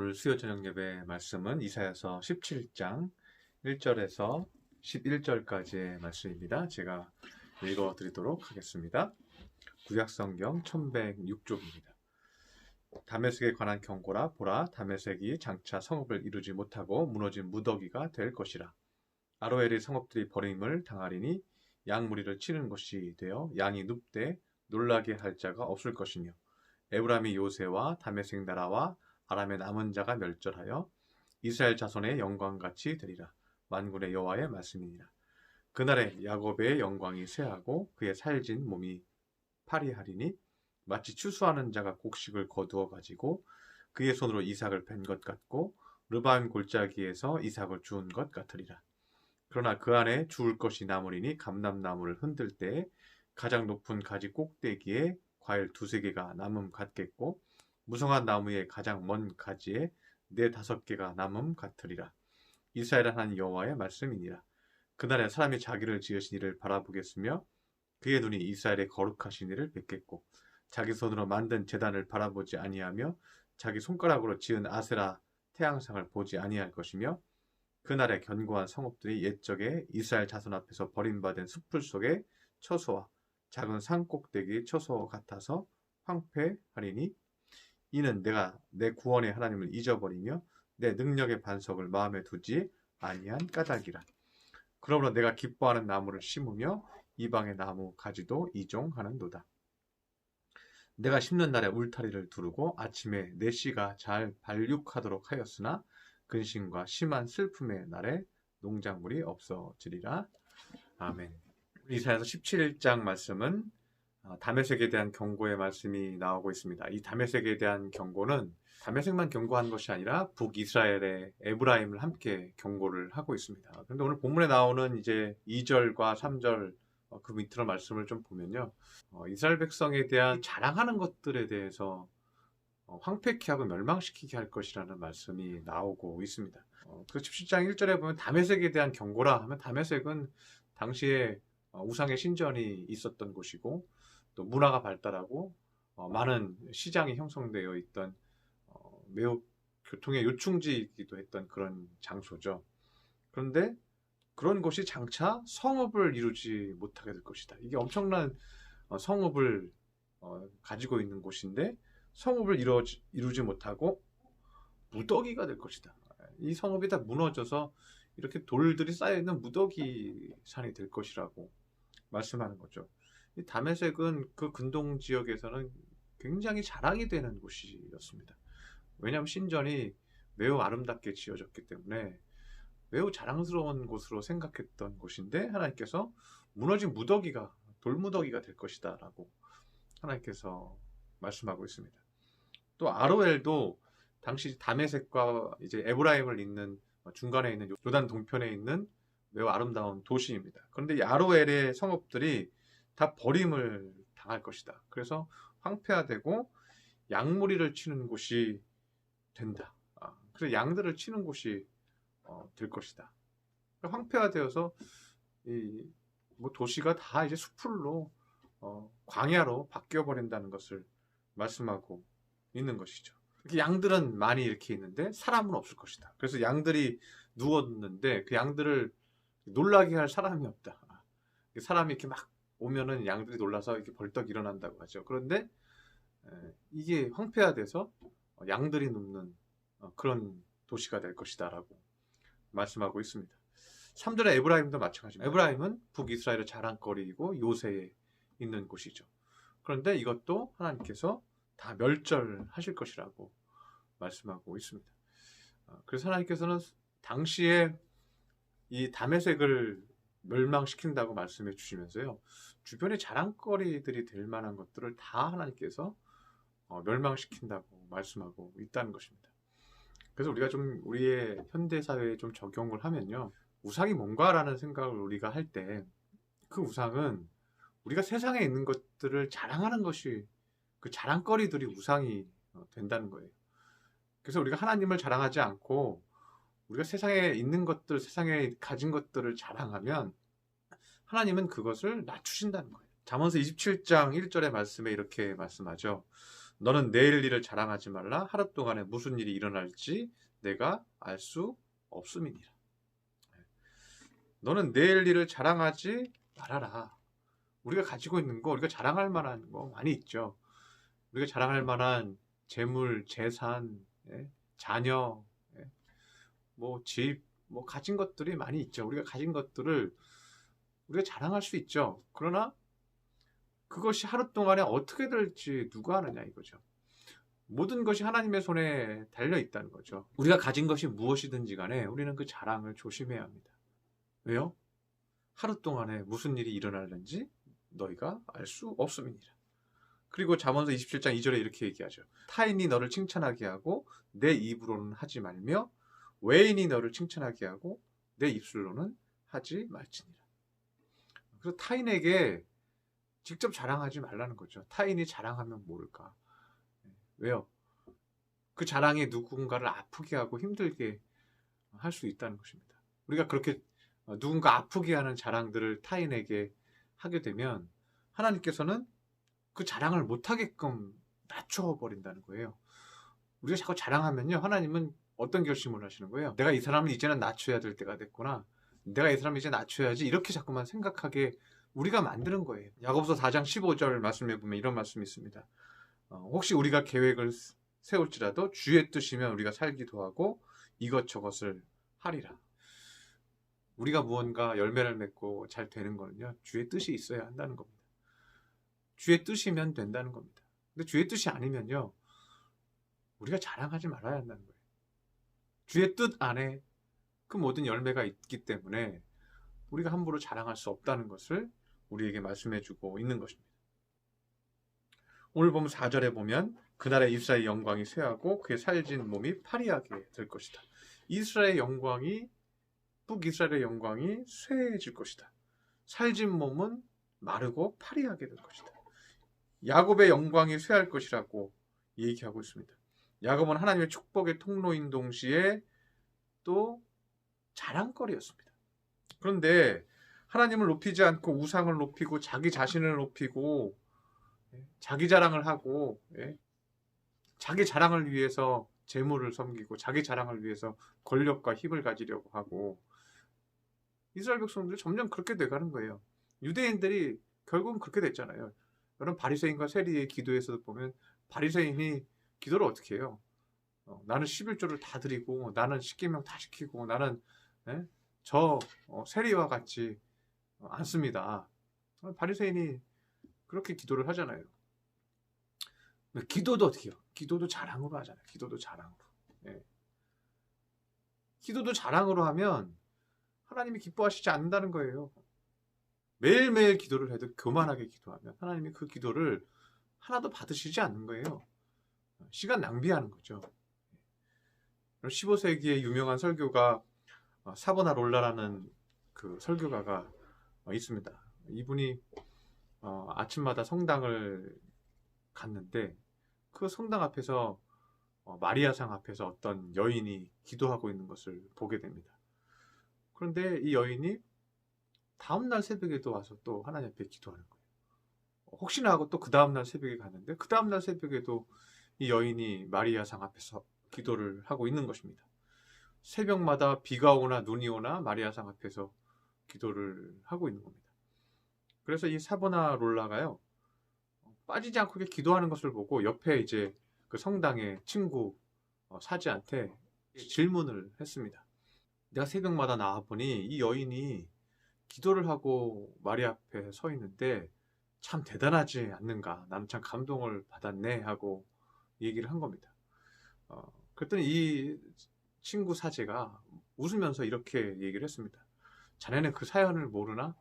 오늘 수요 저녁 예배 말씀은 이사야서 17장 1절에서 11절까지의 말씀입니다. 제가 읽어 드리도록 하겠습니다. 구약 성경 1106쪽입니다. 다메섹에 관한 경고라 보라 다메섹이 장차 성읍을 이루지 못하고 무너진 무더기가 될 것이라 아로엘의 성읍들이 버림을 당하리니 양무리를 치는 것이 되어 양이 눕되 놀라게 할 자가 없을 것이며 에브라미 요새와 다메섹 나라와 아람의 남은 자가 멸절하여 이스라엘 자손의 영광같이 되리라. 만군의 여호와의 말씀이니라. 그날에 야곱의 영광이 쇠하고 그의 살진 몸이 파리하리니 마치 추수하는 자가 곡식을 거두어 가지고 그의 손으로 이삭을 벤것 같고 르바임 골짜기에서 이삭을 주운 것 같으리라. 그러나 그 안에 주울 것이 남으리니 감람나무를 흔들 때 가장 높은 가지 꼭대기에 과일 두세 개가 남음 같겠고 무성한 나무의 가장 먼 가지에 네 다섯 개가 남음 같으리라. 이스라엘 하나님 여호와의 말씀이니라. 그날에 사람이 자기를 지으신 이를 바라보겠으며 그의 눈이 이스라엘의 거룩하신 이를 뵙겠고 자기 손으로 만든 재단을 바라보지 아니하며 자기 손가락으로 지은 아세라 태양상을 보지 아니할 것이며 그날에 견고한 성읍들이 옛적에 이스라엘 자손 앞에서 버림받은 숲풀 속의 처소와 작은 산 꼭대기 처소 같아서 황폐하리니 이는 내가 내 구원의 하나님을 잊어버리며 내 능력의 반석을 마음에 두지 아니한 까닭이라. 그러므로 내가 기뻐하는 나무를 심으며 이방의 나무 가지도 이종하는도다. 내가 심는 날에 울타리를 두르고 아침에 내 씨가 잘 발육하도록 하였으나 근심과 심한 슬픔의 날에 농작물이 없어지리라. 아멘. 이사야서 17장 말씀은 어, 다메섹에 대한 경고의 말씀이 나오고 있습니다. 이 다메섹에 대한 경고는 다메섹만 경고한 것이 아니라 북이스라엘의 에브라임을 함께 경고를 하고 있습니다. 그런데 오늘 본문에 나오는 이제 2절과 3절 어, 그 밑으로 말씀을 좀 보면요. 어, 이스라엘 백성에 대한 자랑하는 것들에 대해서 황폐케 하고 멸망시키게 할 것이라는 말씀이 나오고 있습니다. 그 17장 1절에 보면 다메섹에 대한 경고라 하면 다메섹은 당시에 우상의 신전이 있었던 곳이고 또 문화가 발달하고 어, 많은 시장이 형성되어 있던 어, 매우 교통의 요충지이기도 했던 그런 장소죠. 그런데 그런 곳이 장차 성읍을 이루지 못하게 될 것이다. 이게 엄청난 어, 성읍을 어, 가지고 있는 곳인데 성읍을 이루지, 이루지 못하고 무더기가 될 것이다. 이 성읍이 다 무너져서 이렇게 돌들이 쌓여있는 무더기 산이 될 것이라고 말씀하는 거죠. 이 담에색은 그 근동 지역에서는 굉장히 자랑이 되는 곳이었습니다. 왜냐하면 신전이 매우 아름답게 지어졌기 때문에 매우 자랑스러운 곳으로 생각했던 곳인데 하나님께서 무너진 무더기가 돌무더기가 될 것이다라고 하나님께서 말씀하고 있습니다. 또 아로엘도 당시 다메섹과 이제 에브라임을 잇는 중간에 있는 요단 동편에 있는 매우 아름다운 도시입니다. 그런데 이 아로엘의 성읍들이 다 버림을 당할 것이다. 그래서 황폐화되고 양무리를 치는 곳이 된다. 아, 그래서 양들을 치는 곳이 어, 될 것이다. 황폐화되어서 이 뭐 도시가 다 이제 수풀로 어, 광야로 바뀌어 버린다는 것을 말씀하고 있는 것이죠. 양들은 많이 이렇게 있는데 사람은 없을 것이다. 그래서 양들이 누웠는데 그 양들을 놀라게 할 사람이 없다. 사람이 이렇게 막 오면은 양들이 놀라서 이렇게 벌떡 일어난다고 하죠. 그런데 이게 황폐화돼서 어, 양들이 눕는 어, 그런 도시가 될 것이다라고 말씀하고 있습니다. 3절의 에브라임도 마찬가지입니다. 에브라임은 북이스라엘의 자랑거리이고 요새에 있는 곳이죠. 그런데 이것도 하나님께서 다 멸절하실 것이라고 말씀하고 있습니다. 어, 그래서 하나님께서는 당시에 이 담에색을 멸망시킨다고 말씀해 주시면서요. 주변의 자랑거리들이 될 만한 것들을 다 하나님께서 어, 멸망시킨다고 말씀하고 있다는 것입니다. 그래서 우리가 좀 우리의 현대 사회에 좀 적용을 하면요. 우상이 뭔가라는 생각을 우리가 할 때 그 우상은 우리가 세상에 있는 것들을 자랑하는 것이 그 자랑거리들이 우상이 어, 된다는 거예요. 그래서 우리가 하나님을 자랑하지 않고 우리가 세상에 있는 것들, 세상에 가진 것들을 자랑하면 하나님은 그것을 낮추신다는 거예요. 잠언서 27장 1절의 말씀에 이렇게 말씀하죠. 너는 내일 일을 자랑하지 말라. 하루 동안에 무슨 일이 일어날지 내가 알 수 없음이니라. 너는 내일 일을 자랑하지 말아라. 우리가 가지고 있는 거, 우리가 자랑할 만한 거 많이 있죠. 우리가 자랑할 만한 재물, 재산, 예, 자녀, 예, 뭐 집, 뭐 가진 것들이 많이 있죠. 우리가 가진 것들을 우리가 자랑할 수 있죠. 그러나 그것이 하루 동안에 어떻게 될지 누가 아느냐 이거죠. 모든 것이 하나님의 손에 달려 있다는 거죠. 우리가 가진 것이 무엇이든지 간에 우리는 그 자랑을 조심해야 합니다. 왜요? 하루 동안에 무슨 일이 일어날는지 너희가 알 수 없음이니라. 그리고 잠언서 27장 2절에 이렇게 얘기하죠. 타인이 너를 칭찬하게 하고 내 입으로는 하지 말며 외인이 너를 칭찬하게 하고 내 입술로는 하지 말지니라. 그래서 타인에게 직접 자랑하지 말라는 거죠. 타인이 자랑하면 모를까. 왜요? 그 자랑이 누군가를 아프게 하고 힘들게 할 수 있다는 것입니다. 우리가 그렇게 누군가 아프게 하는 자랑들을 타인에게 하게 되면 하나님께서는 그 자랑을 못하게끔 낮춰버린다는 거예요. 우리가 자꾸 자랑하면요, 하나님은 어떤 결심을 하시는 거예요? 내가 이 사람을 이제는 낮춰야 될 때가 됐구나. 내가 이 사람을 이제 낮춰야지. 이렇게 자꾸만 생각하게 우리가 만드는 거예요. 야고보서 4장 15절 말씀에 보면 이런 말씀이 있습니다. 어, 혹시 우리가 계획을 세울지라도 주의 뜻이면 우리가 살기도 하고 이것저것을 하리라. 우리가 무언가 열매를 맺고 잘 되는 거는요, 주의 뜻이 있어야 한다는 겁니다. 주의 뜻이면 된다는 겁니다. 근데 주의 뜻이 아니면요, 우리가 자랑하지 말아야 한다는 거예요. 주의 뜻 안에 그 모든 열매가 있기 때문에 우리가 함부로 자랑할 수 없다는 것을 우리에게 말씀해 주고 있는 것입니다. 오늘 보면 4절에 보면 그날의 이스라엘 영광이 쇠하고 그의 살진 몸이 파리하게 될 것이다. 이스라엘 영광이 북이스라엘의 영광이 쇠해질 것이다. 살진 몸은 마르고 파리하게 될 것이다. 야곱의 영광이 쇠할 것이라고 얘기하고 있습니다. 야곱은 하나님의 축복의 통로인 동시에 또 자랑거리였습니다. 그런데 하나님을 높이지 않고 우상을 높이고 자기 자신을 높이고 예, 자기 자랑을 하고 예, 자기 자랑을 위해서 재물을 섬기고 자기 자랑을 위해서 권력과 힘을 가지려고 하고 이스라엘 백성들이 점점 그렇게 돼가는 거예요. 유대인들이 결국은 그렇게 됐잖아요. 여러분 바리새인과 세리의 기도에서 보면 바리새인이 기도를 어떻게 해요? 어, 나는 11조를 다 드리고 나는 10계명 다 시키고 나는 예? 저 어, 세리와 같이 어, 않습니다. 어, 바리새인이 그렇게 기도를 하잖아요. 기도도 어떻게 해요? 기도도 자랑으로 하잖아요. 기도도 자랑으로. 예. 기도도 자랑으로 하면 하나님이 기뻐하시지 않는다는 거예요. 매일매일 기도를 해도 교만하게 기도하면 하나님이 그 기도를 하나도 받으시지 않는 거예요. 시간 낭비하는 거죠. 15세기의 유명한 설교가 어, 사보나 롤라라는 그 설교가가 어, 있습니다. 이분이 어, 아침마다 성당을 갔는데 그 성당 앞에서 마리아상 앞에서 어떤 여인이 기도하고 있는 것을 보게 됩니다. 그런데 이 여인이 다음날 새벽에도 와서 또 하나님 앞에 기도하는 거예요. 혹시나 하고 또 그 다음날 새벽에 갔는데 그 다음날 새벽에도 이 여인이 마리아상 앞에서 기도를 하고 있는 것입니다. 새벽마다 비가 오나 눈이 오나 마리아상 앞에서 기도를 하고 있는 겁니다. 그래서 이 사보나 롤라가요 빠지지 않고 기도하는 것을 보고 옆에 이제 그 성당의 친구 어, 사지한테 질문을 했습니다. 내가 새벽마다 나와 보니 이 여인이 기도를 하고 마리아 앞에 서 있는데 참 대단하지 않는가? 나는 참 감동을 받았네 하고 얘기를 한 겁니다. 어, 그랬더니 이 친구 사제가 웃으면서 이렇게 얘기를 했습니다. 자네는 그 사연을 모르나?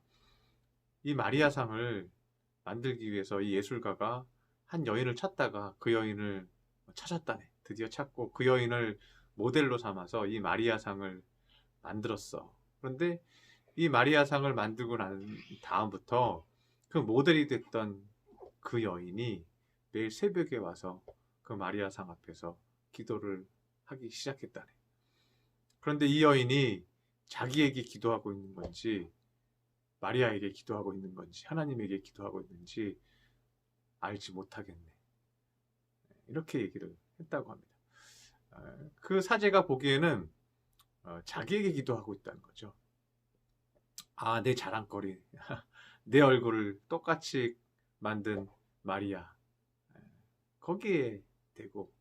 이 마리아상을 만들기 위해서 이 예술가가 한 여인을 찾다가 그 여인을 찾았다네. 드디어 찾고 그 여인을 모델로 삼아서 이 마리아상을 만들었어. 그런데 이 마리아상을 만들고 난 다음부터 그 모델이 됐던 그 여인이 매일 새벽에 와서 그 마리아상 앞에서 기도를 하기 시작했다네. 그런데 이 여인이 자기에게 기도하고 있는 건지 마리아에게 기도하고 있는 건지 하나님에게 기도하고 있는지 알지 못하겠네. 이렇게 얘기를 했다고 합니다. 아, 그 사제가 보기에는 어, 자기에게 기도하고 있다는 거죠. 아, 내 자랑거리. 내 얼굴을 똑같이 만든 마리아. 거기에 대고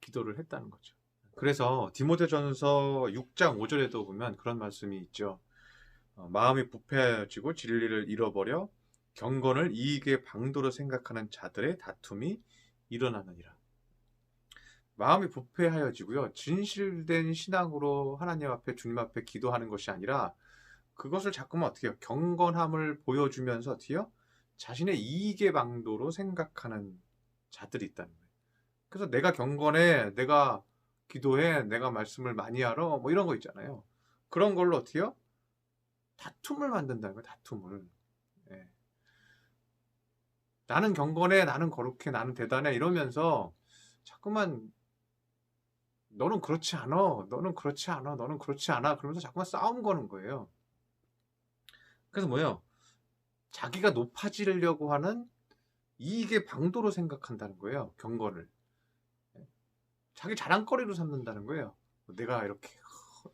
기도를 했다는 거죠. 그래서 디모데전서 6장 5절에도 보면 그런 말씀이 있죠. 어, 마음이 부패해지고 진리를 잃어버려 경건을 이익의 방도로 생각하는 자들의 다툼이 일어나느니라. 마음이 부패하여지고요. 진실된 신앙으로 하나님 앞에 주님 앞에 기도하는 것이 아니라 그것을 자꾸만 어떻게 해요? 경건함을 보여주면서 어떻게 해요? 자신의 이익의 방도로 생각하는 자들이 있다는 거예요. 그래서 내가 경건해, 내가 기도해, 내가 말씀을 많이 하러, 뭐 이런 거 있잖아요. 그런 걸로 어떻게 해요? 다툼을 만든다는 거예요, 다툼을. 예. 나는 경건해, 나는 거룩해, 나는 대단해, 이러면서 자꾸만 너는 그렇지 않아, 너는 그렇지 않아, 너는 그렇지 않아, 그러면서 자꾸만 싸움 거는 거예요. 그래서 뭐예요? 자기가 높아지려고 하는 이익의 방도로 생각한다는 거예요. 경건을. 자기 자랑거리로 삼는다는 거예요. 내가 이렇게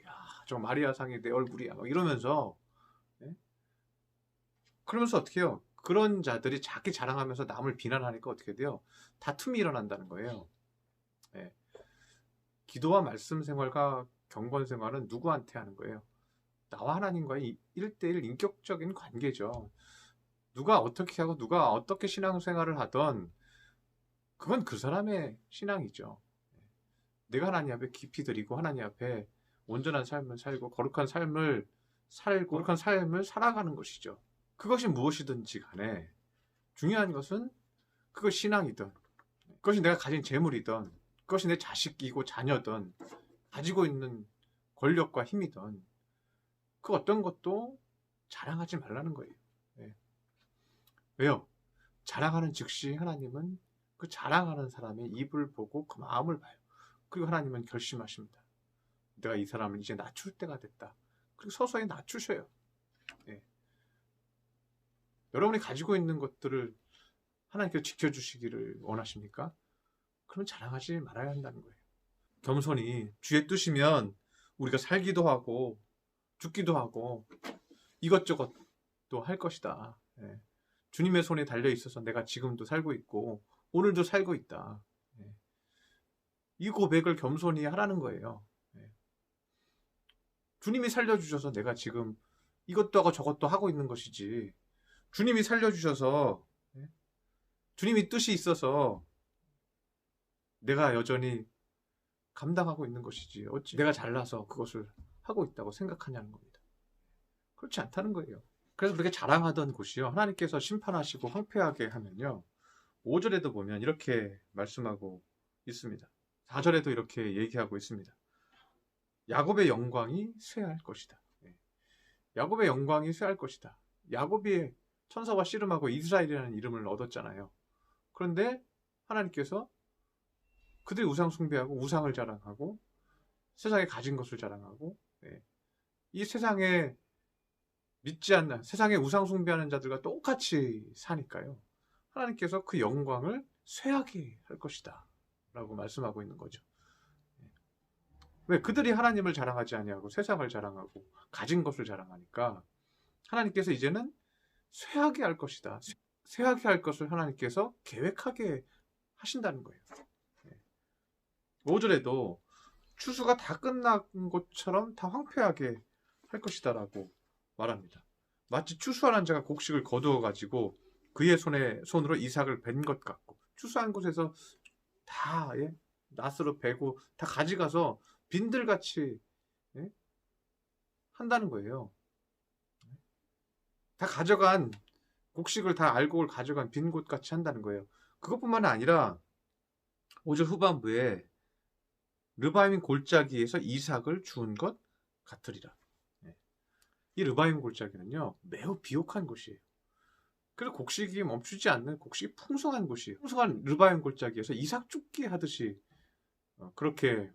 야, 저 마리아상이 내 얼굴이야. 막 이러면서 예? 그러면서 어떻게 해요? 그런 자들이 자기 자랑하면서 남을 비난하니까 어떻게 돼요? 다툼이 일어난다는 거예요. 예. 기도와 말씀 생활과 경건 생활은 누구한테 하는 거예요? 나와 하나님과의 1대1 인격적인 관계죠. 누가 어떻게 하고 누가 어떻게 신앙생활을 하던 그건 그 사람의 신앙이죠. 내가 하나님 앞에 깊이 드리고 하나님 앞에 온전한 삶을 살고 거룩한 삶을 살고 거룩한 삶을 살아가는 것이죠. 그것이 무엇이든지 간에 중요한 것은 그것 신앙이든 그것이 내가 가진 재물이든 그것이 내 자식이고 자녀든 가지고 있는 권력과 힘이든 그 어떤 것도 자랑하지 말라는 거예요. 네. 왜요? 자랑하는 즉시 하나님은 그 자랑하는 사람의 입을 보고 그 마음을 봐요. 그리고 하나님은 결심하십니다. 내가 이 사람을 이제 낮출 때가 됐다. 그리고 서서히 낮추셔요. 네. 여러분이 가지고 있는 것들을 하나님께서 지켜주시기를 원하십니까? 그럼 자랑하지 말아야 한다는 거예요. 겸손히 주의 뜻이면 우리가 살기도 하고 죽기도 하고 이것저것도 할 것이다. 예. 주님의 손에 달려 있어서 내가 지금도 살고 있고 오늘도 살고 있다. 예. 이 고백을 겸손히 하라는 거예요. 예. 주님이 살려주셔서 내가 지금 이것도 하고 저것도 하고 있는 것이지. 주님이 살려주셔서 예. 주님이 뜻이 있어서 내가 여전히 감당하고 있는 것이지. 어찌 내가 잘나서 그것을 하고 있다고 생각하냐는 겁니다. 그렇지 않다는 거예요. 그래서 그렇게 자랑하던 곳이요. 하나님께서 심판하시고 황폐하게 하면요. 5절에도 보면 이렇게 말씀하고 있습니다. 4절에도 이렇게 얘기하고 있습니다. 야곱의 영광이 쇠할 것이다. 예. 야곱의 영광이 쇠할 것이다. 야곱이 천사와 씨름하고 이스라엘이라는 이름을 얻었잖아요. 그런데 하나님께서 그들이 우상 숭배하고 우상을 자랑하고 세상에 가진 것을 자랑하고 네. 이 세상에 믿지 않는 세상에 우상 숭배하는 자들과 똑같이 사니까요. 하나님께서 그 영광을 쇠하게 할 것이다. 라고 말씀하고 있는 거죠. 네. 왜 그들이 하나님을 자랑하지 아니하고 세상을 자랑하고 가진 것을 자랑하니까 하나님께서 이제는 쇠하게 할 것이다. 쇠하게 할 것을 하나님께서 계획하게 하신다는 거예요. 5절에도 추수가 다 끝난 것처럼 다 황폐하게 할 것이다라고 말합니다. 마치 추수하는 자가 곡식을 거두어 가지고 그의 손에 손으로 이삭을 벤 것 같고 추수한 곳에서 다 예? 낫으로 베고 다 가져가서 빈들같이 예? 한다는 거예요. 다 가져간 곡식을 다 알곡을 가져간 빈 곳 같이 한다는 거예요. 그것뿐만 아니라 5절 후반부에 르바임 골짜기에서 이삭을 주운 것 같으리라. 네. 이 르바임 골짜기는요 매우 비옥한 곳이에요. 그리고 곡식이 멈추지 않는 곡식이 풍성한 곳이에요. 풍성한 르바임 골짜기에서 이삭 쫓기 하듯이 어, 그렇게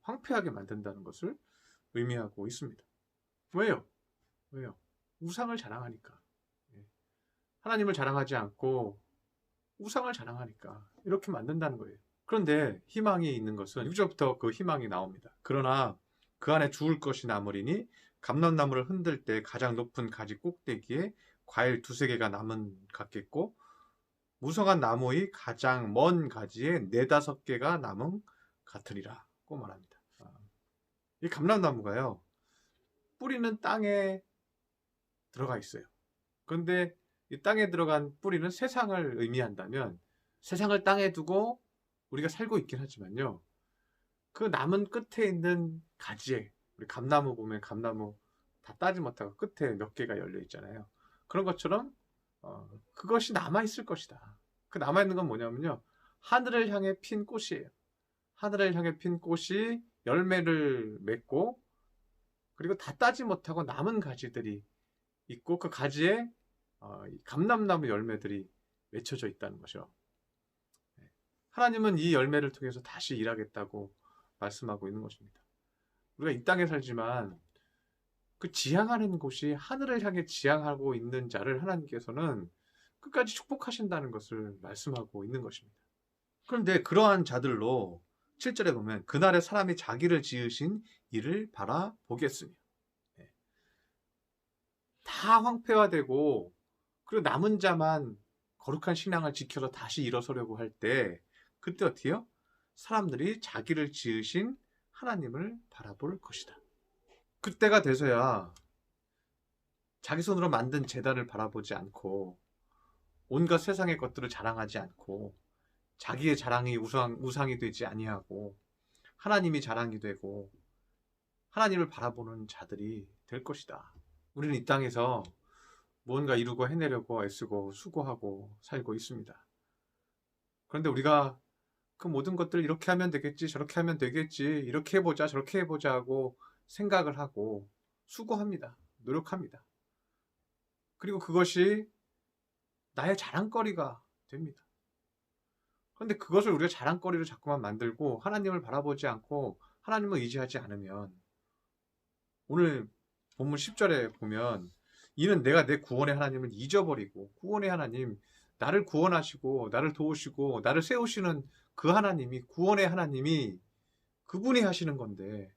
황폐하게 만든다는 것을 의미하고 있습니다. 왜요? 왜요? 우상을 자랑하니까. 예. 하나님을 자랑하지 않고 우상을 자랑하니까 이렇게 만든다는 거예요. 그런데 희망이 있는 것은 6절부터 그 희망이 나옵니다. 그러나 그 안에 죽을 것이 남으리니 감람나무를 흔들 때 가장 높은 가지 꼭대기에 과일 두세 개가 남은 같겠고 무성한 나무의 가장 먼 가지에 네다섯 개가 남은 같으리라고 말합니다. 아, 이 감람나무가요. 뿌리는 땅에 들어가 있어요. 그런데 이 땅에 들어간 뿌리는 세상을 의미한다면 세상을 땅에 두고 우리가 살고 있긴 하지만요. 그 남은 끝에 있는 가지에 우리 감나무 보면 감나무 다 따지 못하고 끝에 몇 개가 열려 있잖아요. 그런 것처럼 어, 그것이 남아 있을 것이다. 그 남아 있는 건 뭐냐면요. 하늘을 향해 핀 꽃이에요. 하늘을 향해 핀 꽃이 열매를 맺고 그리고 다 따지 못하고 남은 가지들이 있고 그 가지에 어, 이 감람나무 열매들이 맺혀져 있다는 것이요. 네. 하나님은 이 열매를 통해서 다시 일하겠다고 말씀하고 있는 것입니다. 우리가 이 땅에 살지만 그 지향하는 곳이 하늘을 향해 지향하고 있는 자를 하나님께서는 끝까지 축복하신다는 것을 말씀하고 있는 것입니다. 그런데 그러한 자들로 7절에 보면 그날에 사람이 자기를 지으신 이를 바라보겠으며 네. 다 황폐화되고 그리고 남은 자만 거룩한 신앙을 지켜서 다시 일어서려고 할 때 그때 어떻게 해요? 사람들이 자기를 지으신 하나님을 바라볼 것이다. 그때가 돼서야 자기 손으로 만든 재단을 바라보지 않고 온갖 세상의 것들을 자랑하지 않고 자기의 자랑이 우상, 우상이 되지 아니하고 하나님이 자랑이 되고 하나님을 바라보는 자들이 될 것이다. 우리는 이 땅에서 무언가 이루고 해내려고 애쓰고 수고하고 살고 있습니다. 그런데 우리가 그 모든 것들 이렇게 하면 되겠지, 저렇게 하면 되겠지, 이렇게 해보자, 저렇게 해보자 하고 생각을 하고 수고합니다. 노력합니다. 그리고 그것이 나의 자랑거리가 됩니다. 그런데 그것을 우리가 자랑거리로 자꾸만 만들고 하나님을 바라보지 않고 하나님을 의지하지 않으면 오늘 본문 10절에 보면 이는 내가 내 구원의 하나님을 잊어버리고 구원의 하나님 나를 구원하시고 나를 도우시고 나를 세우시는 그 하나님이 구원의 하나님이 그분이 하시는 건데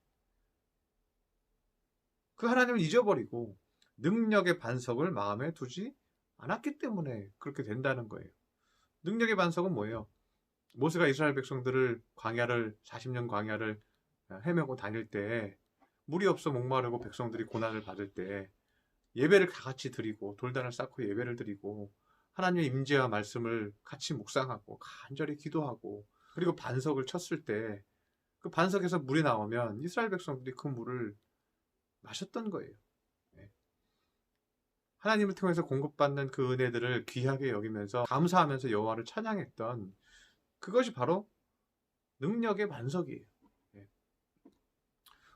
그 하나님을 잊어버리고 능력의 반석을 마음에 두지 않았기 때문에 그렇게 된다는 거예요. 능력의 반석은 뭐예요? 모세가 이스라엘 백성들을 광야를 40년 광야를 헤매고 다닐 때 물이 없어 목마르고 백성들이 고난을 받을 때 예배를 다 같이 드리고 돌단을 쌓고 예배를 드리고 하나님의 임재와 말씀을 같이 묵상하고 간절히 기도하고 그리고 반석을 쳤을 때 그 반석에서 물이 나오면 이스라엘 백성들이 그 물을 마셨던 거예요. 네. 하나님을 통해서 공급받는 그 은혜들을 귀하게 여기면서 감사하면서 여호와를 찬양했던 그것이 바로 능력의 반석이에요. 네.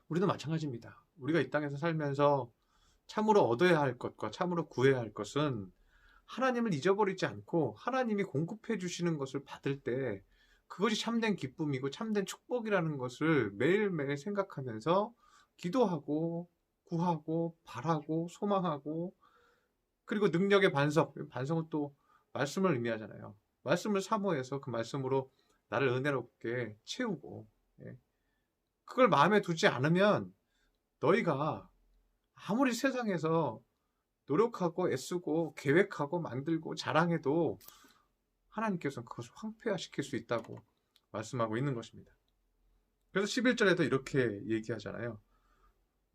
우리도 마찬가지입니다. 우리가 이 땅에서 살면서 참으로 얻어야 할 것과 참으로 구해야 할 것은 하나님을 잊어버리지 않고 하나님이 공급해 주시는 것을 받을 때 그것이 참된 기쁨이고 참된 축복이라는 것을 매일매일 생각하면서 기도하고 구하고 바라고 소망하고 그리고 능력의 반석 반석은 또 말씀을 의미하잖아요. 말씀을 사모해서 그 말씀으로 나를 은혜롭게 채우고 예. 그걸 마음에 두지 않으면 너희가 아무리 세상에서 노력하고 애쓰고 계획하고 만들고 자랑해도 하나님께서는 그것을 황폐화시킬 수 있다고 말씀하고 있는 것입니다. 그래서 11절에도 이렇게 얘기하잖아요.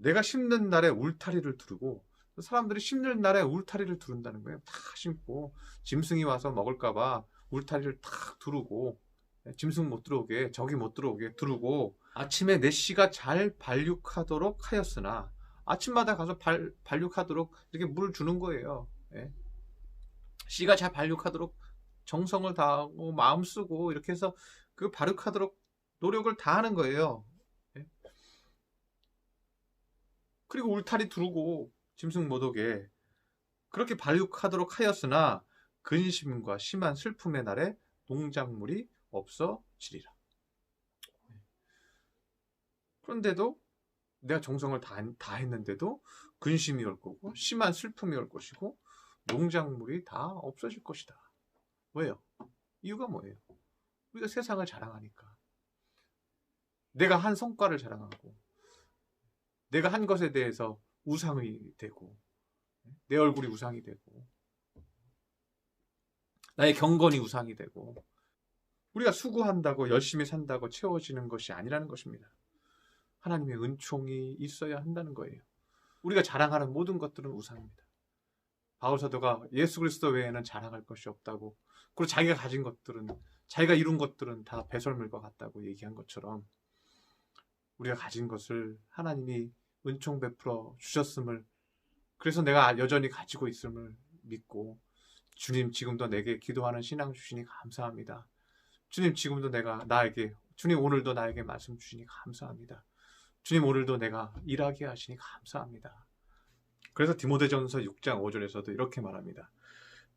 내가 심는 날에 울타리를 두르고 사람들이 심는 날에 울타리를 두른다는 거예요. 다 심고 짐승이 와서 먹을까봐 울타리를 탁 두르고 짐승 못 들어오게 적이 못 들어오게 두르고 아침에 내 씨가 잘 발육하도록 하였으나 아침마다 가서 발, 발육하도록 이렇게 물을 주는 거예요. 예. 씨가 잘 발육하도록 정성을 다하고 마음 쓰고 이렇게 해서 그 발육하도록 노력을 다 하는 거예요. 예. 그리고 울타리 두르고 짐승 못 오게 그렇게 발육하도록 하였으나 근심과 심한 슬픔의 날에 농작물이 없어지리라. 예. 그런데도 내가 정성을 다, 다 했는데도 근심이 올 거고 심한 슬픔이 올 것이고 농작물이 다 없어질 것이다. 왜요? 이유가 뭐예요? 우리가 세상을 자랑하니까. 내가 한 성과를 자랑하고, 내가 한 것에 대해서 우상이 되고, 내 얼굴이 우상이 되고, 나의 경건이 우상이 되고, 우리가 수고한다고 열심히 산다고 채워지는 것이 아니라는 것입니다. 하나님의 은총이 있어야 한다는 거예요. 우리가 자랑하는 모든 것들은 우상입니다. 바울 사도가 예수 그리스도 외에는 자랑할 것이 없다고 그리고 자기가 가진 것들은 자기가 이룬 것들은 다 배설물과 같다고 얘기한 것처럼 우리가 가진 것을 하나님이 은총 베풀어 주셨음을 그래서 내가 여전히 가지고 있음을 믿고 주님 지금도 내게 기도하는 신앙 주시니 감사합니다. 주님 지금도 내가 나에게 주님 오늘도 나에게 말씀 주시니 감사합니다. 주님 오늘도 내가 일하게 하시니 감사합니다. 그래서 디모데전서 6장 5절에서도 이렇게 말합니다.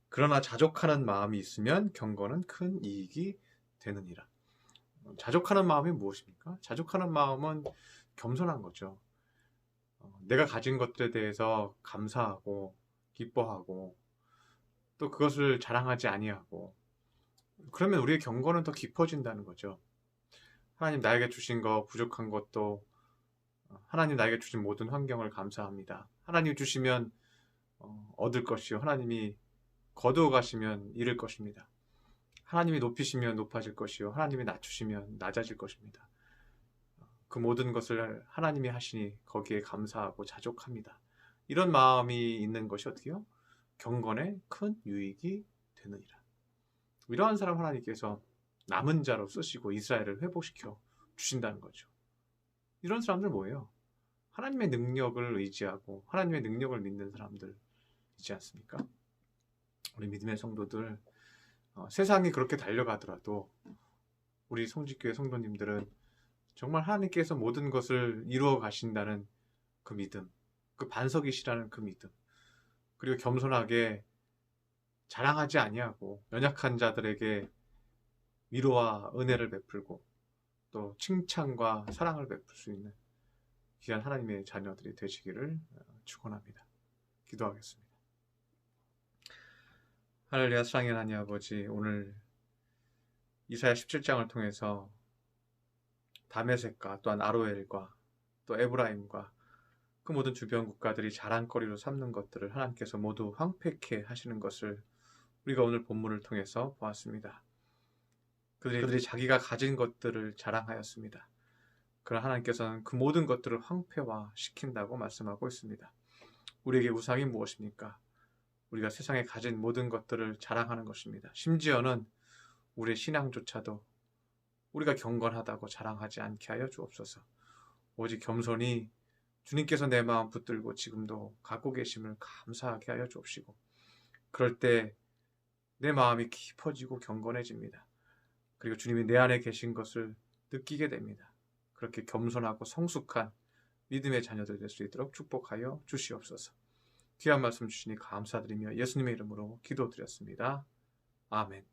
그러나 자족하는 마음이 있으면 경건은 큰 이익이 되느니라. 자족하는 마음이 무엇입니까? 자족하는 마음은 겸손한 거죠. 어, 내가 가진 것들에 대해서 감사하고 기뻐하고 또 그것을 자랑하지 아니하고 그러면 우리의 경건은 더 깊어진다는 거죠. 하나님 나에게 주신 거 부족한 것도 하나님 나에게 주신 모든 환경을 감사합니다. 하나님 주시면 어, 얻을 것이요. 하나님이 거두어 가시면 잃을 것입니다. 하나님이 높이시면 높아질 것이요. 하나님이 낮추시면 낮아질 것입니다. 그 모든 것을 하나님이 하시니 거기에 감사하고 자족합니다. 이런 마음이 있는 것이 어떻게요? 경건에 큰 유익이 되느니라. 이러한 사람 하나님께서 남은 자로 쓰시고 이스라엘을 회복시켜 주신다는 거죠. 이런 사람들 뭐예요? 하나님의 능력을 의지하고 하나님의 능력을 믿는 사람들이지 않습니까? 우리 믿음의 성도들 어, 세상이 그렇게 달려가더라도 우리 성직교회 성도님들은 정말 하나님께서 모든 것을 이루어 가신다는 그 믿음, 그 반석이시라는 그 믿음, 그리고 겸손하게 자랑하지 아니하고 연약한 자들에게 위로와 은혜를 베풀고 또 칭찬과 사랑을 베풀 수 있는 귀한 하나님의 자녀들이 되시기를 어, 축원합니다. 기도하겠습니다. 하늘리아 사랑의 하나님 아버지 오늘 이사야 17장을 통해서 다메섹과 또한 아로엘과 또 에브라임과 그 모든 주변 국가들이 자랑거리로 삼는 것들을 하나님께서 모두 황폐케 하시는 것을 우리가 오늘 본문을 통해서 보았습니다. 그들이, 그들이 자기가 가진 것들을 자랑하였습니다. 그러나 하나님께서는 그 모든 것들을 황폐화 시킨다고 말씀하고 있습니다. 우리에게 우상이 무엇입니까? 우리가 세상에 가진 모든 것들을 자랑하는 것입니다. 심지어는 우리의 신앙조차도 우리가 경건하다고 자랑하지 않게 하여 주옵소서. 오직 겸손히 주님께서 내 마음 붙들고 지금도 갖고 계심을 감사하게 하여 주옵시고 그럴 때 내 마음이 깊어지고 경건해집니다. 그리고 주님이 내 안에 계신 것을 느끼게 됩니다. 그렇게 겸손하고 성숙한 믿음의 자녀들 될 수 있도록 축복하여 주시옵소서. 귀한 말씀 주시니 감사드리며 예수님의 이름으로 기도드렸습니다. 아멘.